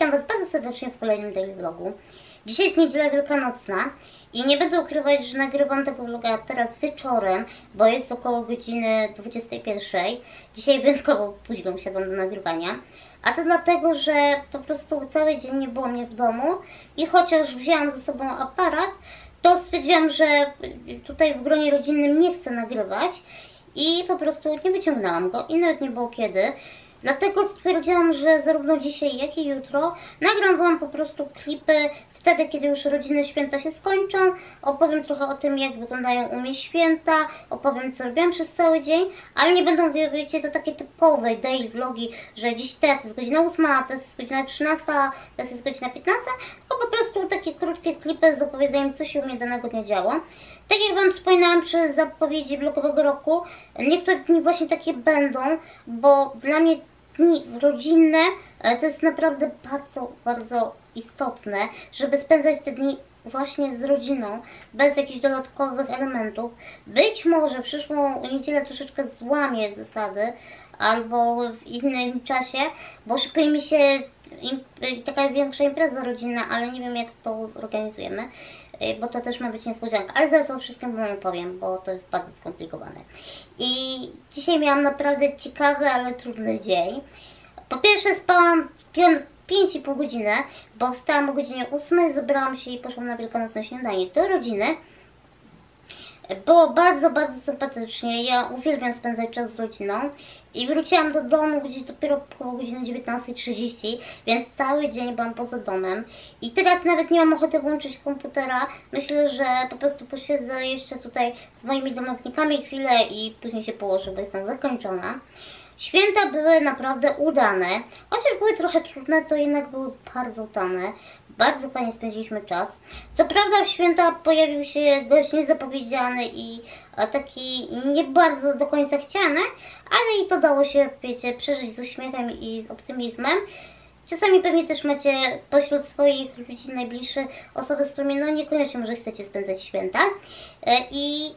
Witam Was bardzo serdecznie w kolejnym daily vlogu. Dzisiaj jest niedziela wielkanocna i nie będę ukrywać, że nagrywam tego vloga teraz wieczorem, bo jest około godziny 21. Dzisiaj wyjątkowo późno usiadłam do nagrywania. A to dlatego, że po prostu cały dzień nie było mnie w domu i chociaż wzięłam ze sobą aparat, to stwierdziłam, że tutaj w gronie rodzinnym nie chcę nagrywać i po prostu nie wyciągnęłam go i nawet nie było kiedy. Dlatego stwierdziłam, że zarówno dzisiaj, jak i jutro nagram Wam po prostu klipy wtedy, kiedy już rodzinne święta się skończą. Opowiem trochę o tym, jak wyglądają u mnie święta, opowiem, co robiłam przez cały dzień, ale nie będą, wiecie, to takie typowe daily vlogi, że dziś teraz jest godzina 8, a teraz jest godzina 13, a teraz jest godzina 15, tylko po prostu takie krótkie klipy z opowiedzeniem, co się u mnie danego dnia działo. Tak jak Wam wspominałam przy zapowiedzi vlogowego roku, niektóre dni właśnie takie będą, bo dla mnie dni rodzinne e, to jest naprawdę bardzo, bardzo istotne, żeby spędzać te dni właśnie z rodziną, bez jakichś dodatkowych elementów. Być może przyszłą niedzielę troszeczkę złamię zasady, albo w innym czasie, bo szykuje mi się taka większa impreza rodzinna, ale nie wiem jak to zorganizujemy, bo to też ma być niespodzianka. Ale zaraz o wszystkim Wam powiem, bo to jest bardzo skomplikowane. I dzisiaj miałam naprawdę ciekawy, ale trudny dzień. Po pierwsze spałam 5,5 godziny, bo wstałam o godzinie 8, zebrałam się i poszłam na wielkanocne śniadanie do rodziny. Było bardzo, bardzo sympatycznie. Ja uwielbiam spędzać czas z rodziną. I wróciłam do domu gdzieś dopiero po godzinie 19.30, więc cały dzień byłam poza domem. I teraz nawet nie mam ochoty włączyć komputera. Myślę, że po prostu posiedzę jeszcze tutaj z moimi domownikami chwilę i później się położę, bo jestem zakończona. Święta były naprawdę udane, chociaż były trochę trudne, to jednak były bardzo udane. Bardzo fajnie spędziliśmy czas. Co prawda w święta pojawił się gość niezapowiedziany i taki nie bardzo do końca chciany, ale i to dało się, wiecie, przeżyć z uśmiechem i z optymizmem. Czasami pewnie też macie pośród swoich ludzi najbliższych osoby, z którymi no niekoniecznie może chcecie spędzać święta. E, I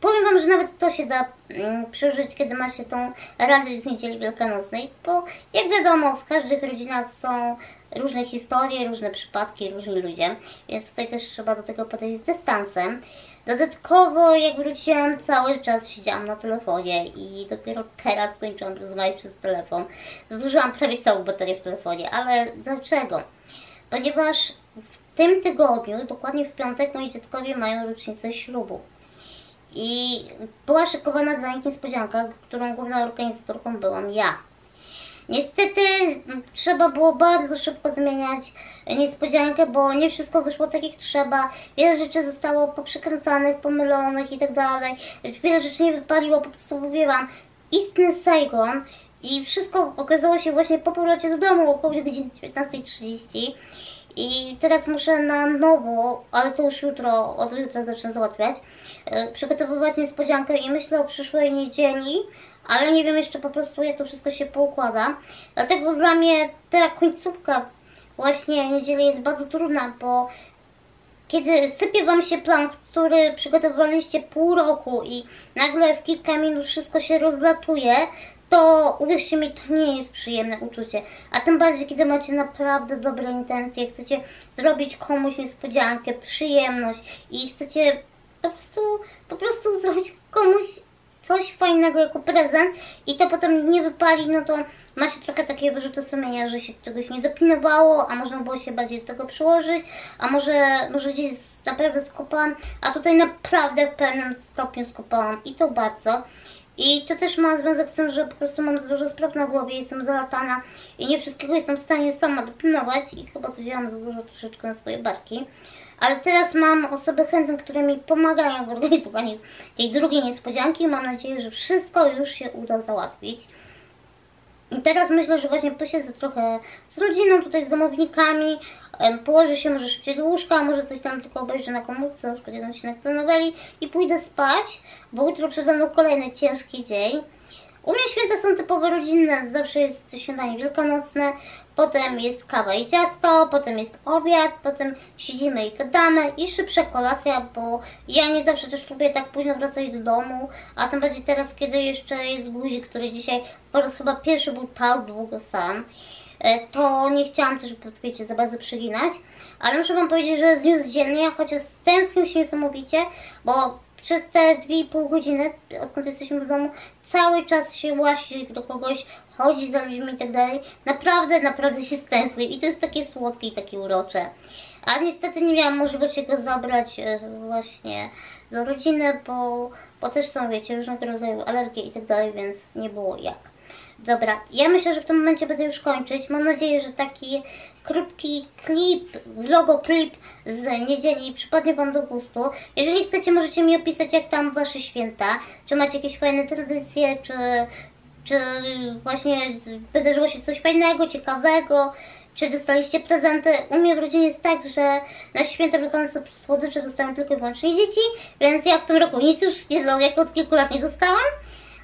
powiem Wam, że nawet to się da mm, przeżyć, kiedy ma się tą radę z niedzieli wielkanocnej, bo jak wiadomo, w każdych rodzinach są różne historie, różne przypadki, różni ludzie, więc tutaj też trzeba do tego podejść z dystansem. Dodatkowo, jak wróciłam, cały czas siedziałam na telefonie i dopiero teraz skończyłam rozmawiać przez telefon. Zużyłam prawie całą baterię w telefonie, ale dlaczego? Ponieważ w tym tygodniu, dokładnie w piątek, moi dziadkowie mają rocznicę ślubu. I była szykowana dla nich niespodzianka, którą główną organizatorką byłam ja. Niestety trzeba było bardzo szybko zmieniać niespodziankę, bo nie wszystko wyszło tak jak trzeba. Wiele rzeczy zostało poprzekręcanych, pomylonych i tak dalej. Wiele rzeczy nie wypaliło, po prostu mówiłam. Istny Saigon i wszystko okazało się właśnie po powrocie do domu około godziny 19.30. I teraz muszę na nowo, ale to już jutro, od jutra zacznę załatwiać, e, przygotowywać niespodziankę i myślę o przyszłej niedzieli, ale nie wiem jeszcze po prostu jak to wszystko się poukłada. Dlatego dla mnie ta końcówka właśnie niedzieli jest bardzo trudna, bo kiedy sypie Wam się plan, który przygotowaliście pół roku i nagle w kilka minut wszystko się rozlatuje, to uwierzcie mi, to nie jest przyjemne uczucie. A tym bardziej, kiedy macie naprawdę dobre intencje, chcecie zrobić komuś niespodziankę, przyjemność i chcecie po prostu, po prostu zrobić komuś coś fajnego jako prezent i to potem nie wypali, no to ma się trochę takie wyrzuty sumienia, że się czegoś nie dopinowało, a można było się bardziej do tego przyłożyć, a może, może gdzieś naprawdę skopałam, a tutaj naprawdę w pewnym stopniu skopałam i to bardzo. I to też ma związek z tym, że po prostu mam za dużo spraw na głowie, jestem zalatana i nie wszystkiego jestem w stanie sama dopilnować i chyba wzięłam za dużo troszeczkę na swoje barki. Ale teraz mam osoby chętne, które mi pomagają w organizowaniu tej drugiej niespodzianki. Mam nadzieję, że wszystko już się uda załatwić. I teraz myślę, że właśnie posiedzę trochę z rodziną, tutaj z domownikami, położę się może szybciej do łóżka, może coś tam tylko obejrzę na komórce, na przykład jeden odcinek noweli i pójdę spać, bo jutro przede mną kolejny ciężki dzień. U mnie święta są typowo rodzinne, zawsze jest śniadanie wielkanocne, potem jest kawa i ciasto, potem jest obiad, potem siedzimy i gadamy i szybsza kolacja, bo ja nie zawsze też lubię tak późno wracać do domu, a tym bardziej teraz, kiedy jeszcze jest guzik, który dzisiaj po raz chyba pierwszy był tak długo sam. e, to nie chciałam też, wiecie, za bardzo przeginać, ale muszę wam powiedzieć, że zniósł dziennie, chociaż stęsknił się niesamowicie, bo przez te 2,5 godziny, odkąd jesteśmy w domu, cały czas się łasi do kogoś, chodzi za ludźmi i tak dalej. Naprawdę, naprawdę się stęsknił i to jest takie słodkie i takie urocze. A niestety nie miałam możliwości go zabrać e, właśnie do rodziny, bo, bo też są, wiecie, różnego rodzaju alergie i tak dalej, więc nie było jak. Dobra, ja myślę, że w tym momencie będę już kończyć. Mam nadzieję, że taki krótki klip, logo klip z niedzieli przypadnie Wam do gustu. Jeżeli chcecie, możecie mi opisać, jak tam Wasze święta. Czy macie jakieś fajne tradycje, czy, czy właśnie wydarzyło się coś fajnego, ciekawego, czy dostaliście prezenty. U mnie w rodzinie jest tak, że na święta wielkanocne słodycze dostają tylko i wyłącznie dzieci, więc ja w tym roku nic już nie, jak od kilku lat nie dostałam.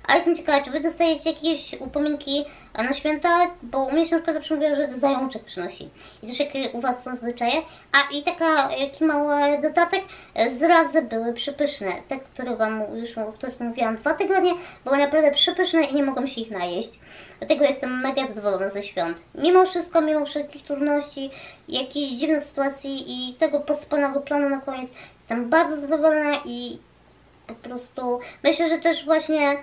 A jestem ciekawa, czy wy dostajecie jakieś upominki na święta, bo u mnie się na zawsze mówiła, że zajączek przynosi. I też jakie u was są zwyczaje. A i taka, jaki mały dodatek, zrazy były przypyszne. Te, które wam już, o których mówiłam dwa tygodnie, były naprawdę przypyszne i nie mogłam się ich najeść. Dlatego jestem mega zadowolona ze świąt. Mimo wszystko, mimo wszelkich trudności, jakichś dziwnych sytuacji i tego posypanego planu na koniec, jestem bardzo zadowolona i po prostu myślę, że też właśnie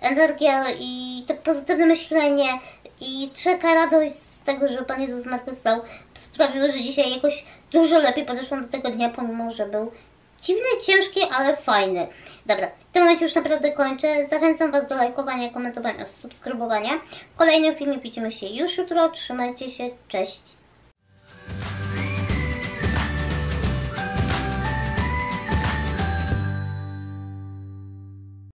energia i to pozytywne myślenie i czeka radość z tego, że Pan Jezus zmartwychwstał sprawiły, że dzisiaj jakoś dużo lepiej podeszłam do tego dnia, pomimo, że był dziwny, ciężki, ale fajny. Dobra, w tym momencie już naprawdę kończę. Zachęcam Was do lajkowania, komentowania, subskrybowania. W kolejnym filmie widzimy się już jutro. Trzymajcie się, cześć!